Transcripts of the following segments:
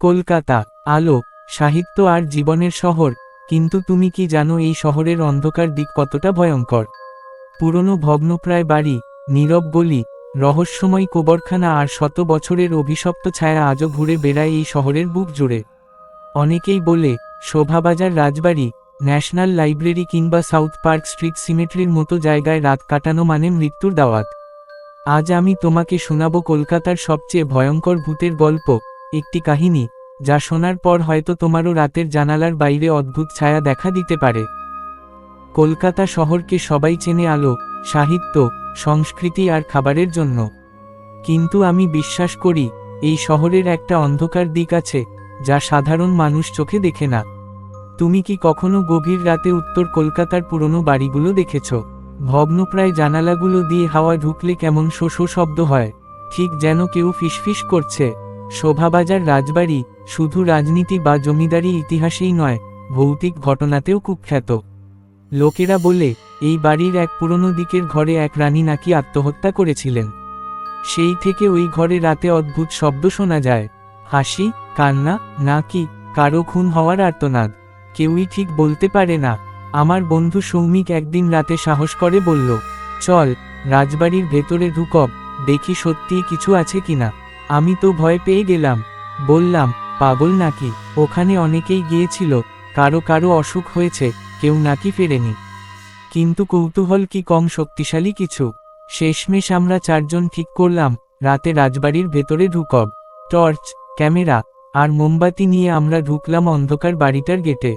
কলকাতা, আলো, সাহিত্য আর জীবনের শহর, কিন্তু তুমি কি জানো এই শহরের অন্ধকার দিক কতটা ভয়ঙ্কর? পুরনো ভগ্নপ্রায় বাড়ি, নীরব গলি, রহস্যময় কোবরখানা আর শত বছরের অভিশপ্ত ছায়া আজও ঘুরে বেড়ায় এই শহরের বুক জুড়ে। অনেকেই বলে, শোভাবাজার রাজবাড়ি, ন্যাশনাল লাইব্রেরি কিংবা সাউথ পার্ক স্ট্রিট সিমেট্রির মতো জায়গায় রাত কাটানো মানে মৃত্যুর দাওয়াত। আজ আমি তোমাকে শোনাব কলকাতার সবচেয়ে ভয়ঙ্কর ভূতের গল্প। একটি কাহিনী, যা শোনার পর হয়তো তোমারও রাতের জানালার বাইরে অদ্ভুত ছায়া দেখা দিতে পারে। কলকাতা শহরকে সবাই চেনে আলো, সাহিত্য, সংস্কৃতি আর খাবারের জন্য। কিন্তু আমি বিশ্বাস করি, এই শহরের একটা অন্ধকার দিক আছে, যা সাধারণ মানুষ চোখে দেখে না। তুমি কি কখনো গভীর রাতে উত্তর কলকাতার পুরনো বাড়িগুলো দেখেছ? ভগ্নপ্রায় জানালাগুলো দিয়ে হাওয়া ঢুকলে কেমন শোষো শব্দ হয়, ঠিক যেন কেউ ফিসফিস করছে। শোভাবাজার রাজবাড়ি শুধু রাজনীতি বা জমিদারি ইতিহাসেই নয়, ভৌতিক ঘটনাতেও কুখ্যাত। লোকেরা বলে, এই বাড়ির এক পুরনো দিকের ঘরে এক রানী নাকি আত্মহত্যা করেছিলেন। সেই থেকে ওই ঘরে রাতে অদ্ভুত শব্দ শোনা যায়। হাসি, কান্না, নাকি কারও খুন হওয়ার আর্তনাদ। কেউই ঠিক বলতে পারে না। আমার বন্ধু সৌমিক একদিন রাতে সাহস করে বলল, চল, রাজবাড়ির ভেতরে ঢুকব দেখি সত্যিই কিছু আছে কিনা। আমি তো ভয় পেয়ে গেলাম। বললাম, পাগল নাকি? ওখানে অনেকেই গিয়েছিল, কারও কারও অসুখ হয়েছে, কেউ নাকি ফেরেনি। কিন্তু কৌতূহল কি কম শক্তিশালী কিছু? শেষমেশ আমরা চারজন ঠিক করলাম, রাতে রাজবাড়ির ভেতরে ঢুকব। টর্চ, ক্যামেরা, আর মোমবাতি নিয়ে আমরা ঢুকলাম অন্ধকার বাড়িটার গেটে।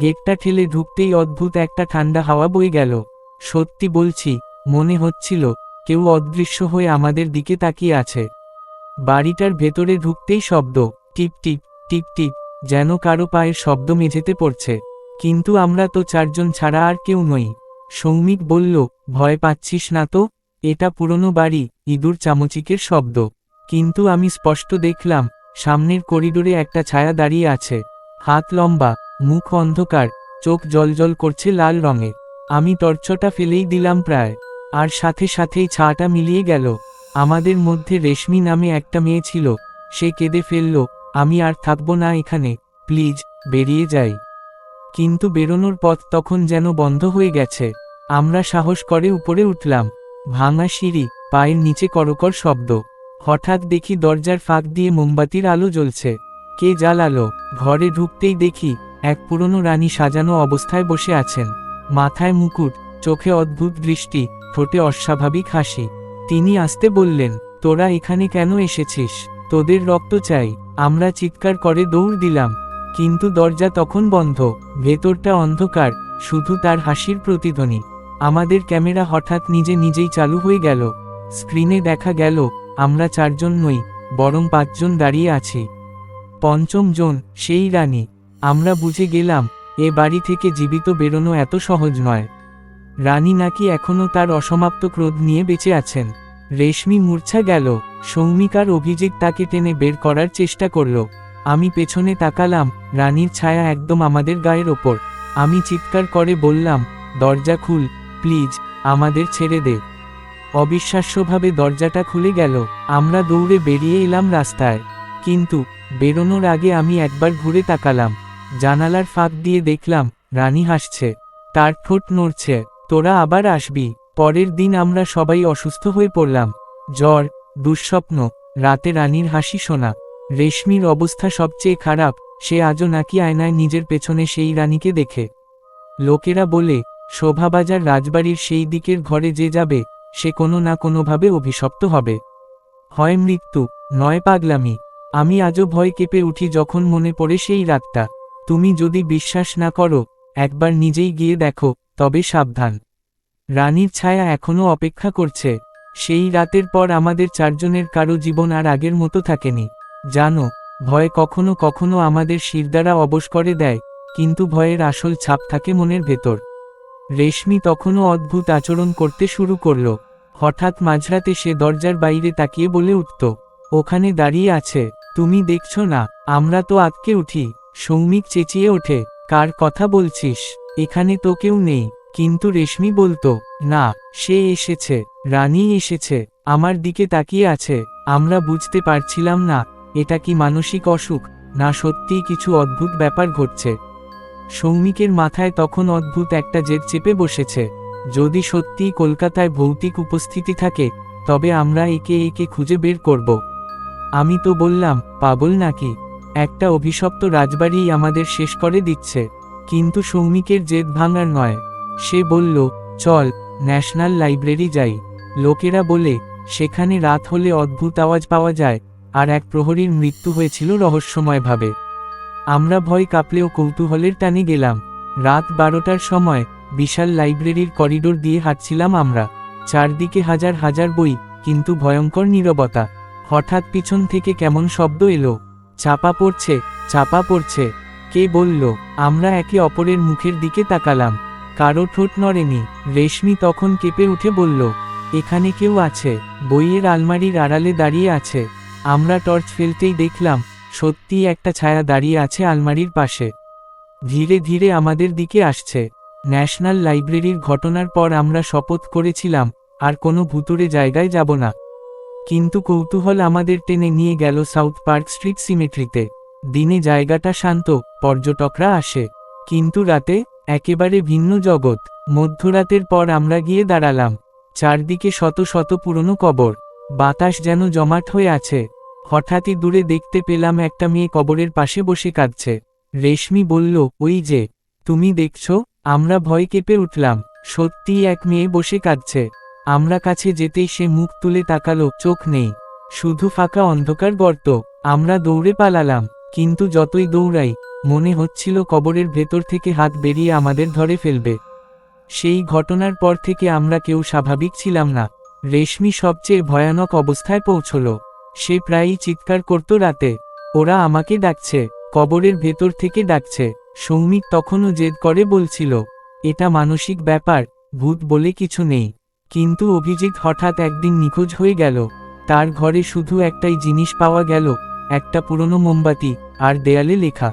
গেটটা ঠেলে ঢুকতেই অদ্ভুত একটা ঠান্ডা হাওয়া বয়ে গেল। সত্যি বলছি, মনে হচ্ছিল, কেউ অদৃশ্য হয়ে আমাদের দিকে তাকিয়ে আছে। বাড়িটার ভেতরে ঢুকতেই শব্দ, টিপ টিপ টিপ টিপ, যেন কারও পায়ের শব্দ মেঝেতে পড়ছে। কিন্তু আমরা তো চারজন ছাড়া আর কেউ নই। সৌমিক বলল, ভয় পাচ্ছিস না তো? এটা পুরনো বাড়ি, ইঁদুর চামচিকের শব্দ। কিন্তু আমি স্পষ্ট দেখলাম, সামনের করিডোরে একটা ছায়া দাঁড়িয়ে আছে। হাত লম্বা, মুখ অন্ধকার, চোখ জলজল করছে লাল রঙে। আমি টর্চটা ফেলেই দিলাম প্রায়। আর সাথে সাথেই ছাটা মিলিয়ে গেল। আমাদের মধ্যে রেশমি নামে একটা মেয়ে ছিল, সে কেঁদে ফেলল, আমি আর থাকব না এখানে, প্লিজ, বেরিয়ে যাই। কিন্তু বেরোনোর পথ তখন যেন বন্ধ হয়ে গেছে। আমরা সাহস করে উপরে উঠলাম। ভাঙা সিঁড়ি, পায়ের নিচে করকর শব্দ। হঠাৎ দেখি দরজার ফাঁক দিয়ে মোমবাতির আলো জ্বলছে। কে জ্বালালো? ঘরে ঢুকতেই দেখি, এক পুরনো রানী সাজানো অবস্থায় বসে আছেন। মাথায় মুকুট, চোখে অদ্ভুত দৃষ্টি, ঠোঁটে অস্বাভাবিক হাসি। তিনি আসতে বললেন, তোরা এখানে কেন এসেছিস? তোদের রক্ত চাই, আমরা চিৎকার করে দৌড় দিলাম। কিন্তু দরজা তখন বন্ধ, ভেতরটা অন্ধকার, শুধু তার হাসির প্রতিধ্বনি। আমাদের ক্যামেরা হঠাৎ নিজে নিজেই চালু হয়ে গেল। স্ক্রিনে দেখা গেল, আমরা চারজন নই, বরং পাঁচজন দাঁড়িয়ে আছি। পঞ্চম জন, সেই রানী। আমরা বুঝে গেলাম, এ বাড়ি থেকে জীবিত বেরোনো এত সহজ নয়। রানী নাকি এখনও তার অসমাপ্ত ক্রোধ নিয়ে বেঁচে আছেন। রেশমি মূর্ছা গেল, সৌমিকার অভিজিৎ তাকে টেনে বের করার চেষ্টা করল। আমি পেছনে তাকালাম, রানীর ছায়া একদম আমাদের গায়ের ওপর। আমি চিৎকার করে বললাম, দরজা খুল, প্লিজ, আমাদের ছেড়ে দে। অবিশ্বাস্যভাবে দরজাটা খুলে গেল। আমরা দৌড়ে বেরিয়ে এলাম রাস্তায়। কিন্তু, বেরোনোর আগে আমি একবার ঘুরে তাকালাম। জানালার ফাঁক দিয়ে দেখলাম, রানী হাসছে। তার ঠোঁট নড়ছে। তোরা আবার আসবি, পরের দিন আমরা সবাই অসুস্থ হয়ে পড়লাম। জ্বর, দুঃস্বপ্ন, রাতে রানীর হাসি শোনা। রেশমির অবস্থা সবচেয়ে খারাপ, সে আজও নাকি আয়নায় নিজের পেছনে সেই রানীকে দেখে। লোকেরা বলে, শোভাবাজার রাজবাড়ির সেই দিকের ঘরে যে যাবে, সে কোনো না কোনোভাবে অভিশপ্ত হবে। হয় মৃত্যু, নয় পাগলামি। আমি আজও ভয় কেঁপে উঠি যখন মনে পড়ে সেই রাতটা। তুমি যদি বিশ্বাস না করো, একবার নিজেই গিয়ে দেখো। তবে সাবধান। রানীর ছায়া এখনও অপেক্ষা করছে। সেই রাতের পর আমাদের চারজনের কারও জীবন আর আগের মতো থাকেনি। জানো, ভয় কখনো কখনো আমাদের শিরদারা অবশ করে দেয়, কিন্তু ভয়ের আসল ছাপ থাকে মনের ভেতর। রেশমি তখনও অদ্ভুত আচরণ করতে শুরু করল। হঠাৎ মাঝরাতে সে দরজার বাইরে তাকিয়ে বলে উঠত, ওখানে দাঁড়িয়ে আছে, তুমি দেখছ না, আমরা তো আতকে উঠি, সৌমিক চেঁচিয়ে ওঠে, কার কথা বলছিস? এখানে তো কেউ নেই, কিন্তু রেশমি বলতো, না, সে এসেছে, রানী এসেছে, আমার দিকে তাকিয়ে আছে, আমরা বুঝতে পারছিলাম না, এটা কি মানসিক অসুখ, না সত্যিই কিছু অদ্ভুত ব্যাপার ঘটছে? সৌমিকের মাথায় তখন অদ্ভুত একটা জেদ চেপে বসেছে, যদি সত্যিই কলকাতায় ভৌতিক উপস্থিতি থাকে, তবে আমরা একে একে খুঁজে বের করব। আমি তো বললাম, পাগল নাকি? একটা অভিশপ্ত রাজবাড়িই আমাদের শেষ করে দিচ্ছে। কিন্তু সৌমিকের জেদ ভাঙার নয়। সে বলল, চল, ন্যাশনাল লাইব্রেরি যাই। লোকেরা বলে, সেখানে রাত হলে অদ্ভুত আওয়াজ পাওয়া যায়, আর এক প্রহরীর মৃত্যু হয়েছিল রহস্যময়ভাবে। আমরা ভয় কাঁপলেও কৌতূহলের টানে গেলাম। রাত বারোটার সময় বিশাল লাইব্রেরির করিডোর দিয়ে হাঁটছিলাম আমরা। চারদিকে হাজার হাজার বই, কিন্তু ভয়ঙ্কর নীরবতা। হঠাৎ পিছন থেকে কেমন শব্দ এলো। চাপা পড়ছে চাপা পড়ছে। কে বলল, আমরা একে অপরের মুখের দিকে তাকালাম। কারও ঠোঁট নড়েনি। রেশমি তখন কেঁপে উঠে বলল, এখানে কেউ আছে। বইয়ের আলমারির আড়ালে দাঁড়িয়ে আছে। আমরা টর্চ ফেলতেই দেখলাম সত্যিই একটা ছায়া দাঁড়িয়ে আছে আলমারির পাশে। ধীরে ধীরে আমাদের দিকে আসছে। ন্যাশনাল লাইব্রেরির ঘটনার পর আমরা শপথ করেছিলাম, আর কোনো ভুতুরে জায়গায় যাব না। কিন্তু কৌতূহল আমাদের টেনে নিয়ে গেল সাউথ পার্ক স্ট্রিট সিমেট্রিতে। দিনে জায়গাটা শান্ত, পর্যটকরা আসে। কিন্তু রাতে, একেবারে ভিন্ন জগৎ। মধ্যরাতের পর আমরা গিয়ে দাঁড়ালাম। চারদিকে শত শত পুরনো কবর। বাতাস যেন জমাট হয়ে আছে। হঠাৎই দূরে দেখতে পেলাম একটা মেয়ে কবরের পাশে বসে কাঁদছে। রেশমি বলল, ওই যে, তুমি দেখছ, আমরা ভয় কেঁপে উঠলাম। সত্যিই এক মেয়ে বসে কাঁদছে। আমরা কাছে যেতেই সে মুখ তুলে তাকালো, চোখ নেই। শুধু ফাঁকা অন্ধকার গর্ত। আমরা দৌড়ে পালালাম। কিন্তু যতই দৌড়াই, মনে হচ্ছিল কবরের ভেতর থেকে হাত বেরিয়ে আমাদের ধরে ফেলবে। সেই ঘটনার পর থেকে আমরা কেউ স্বাভাবিক ছিলাম না। রেশমি সবচেয়ে ভয়ানক অবস্থায় পৌঁছল। সে প্রায়ই চিৎকার করত রাতে। ওরা আমাকে ডাকছে, কবরের ভেতর থেকে ডাকছে। সৌমিক তখনও জেদ করে বলছিল, এটা মানসিক ব্যাপার, ভূত বলে কিছু নেই। কিন্তু অভিজিৎ হঠাৎ একদিন নিখোঁজ হয়ে গেল। তার ঘরে শুধু একটাই জিনিস পাওয়া গেল একটা পুরনো মোমবাতি আর দেয়ালে লেখা।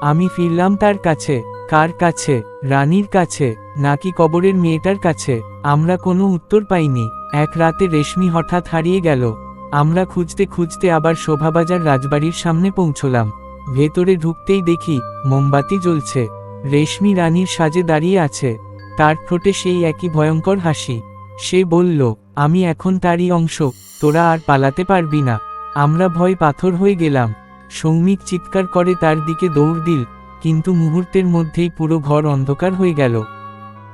আমি ফিরলাম তার কাছে। কার কাছে? রানীর কাছে। নাকি কবরের মেয়েটার কাছে? আমরা কোনো উত্তর পাইনি। এক রাতে রেশমি হঠাৎ হারিয়ে গেল। আমরা খুঁজতে খুঁজতে আবার শোভাবাজার রাজবাড়ির সামনে পৌঁছলাম। ভেতরে ঢুকতেই দেখি মোমবাতি জ্বলছে। রেশমি রানীর সাজে দাঁড়িয়ে আছে। তার ঠোঁটে সেই একই ভয়ঙ্কর হাসি। সে বলল, আমি এখন তারই অংশ। তোরা আর পালাতে পারবি না। আমরা ভয় পাথর হয়ে গেলাম। সৌমিক চিৎকার করে তার দিকে দৌড় দিল, কিন্তু মুহূর্তের মধ্যেই পুরো ঘর অন্ধকার হয়ে গেল।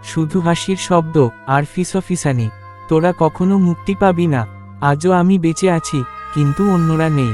শুধু হাসির শব্দ আর ফিসফিসানি, তোরা কখনো মুক্তি পাবি না, আজও আমি বেঁচে আছি, কিন্তু অন্যরা নেই।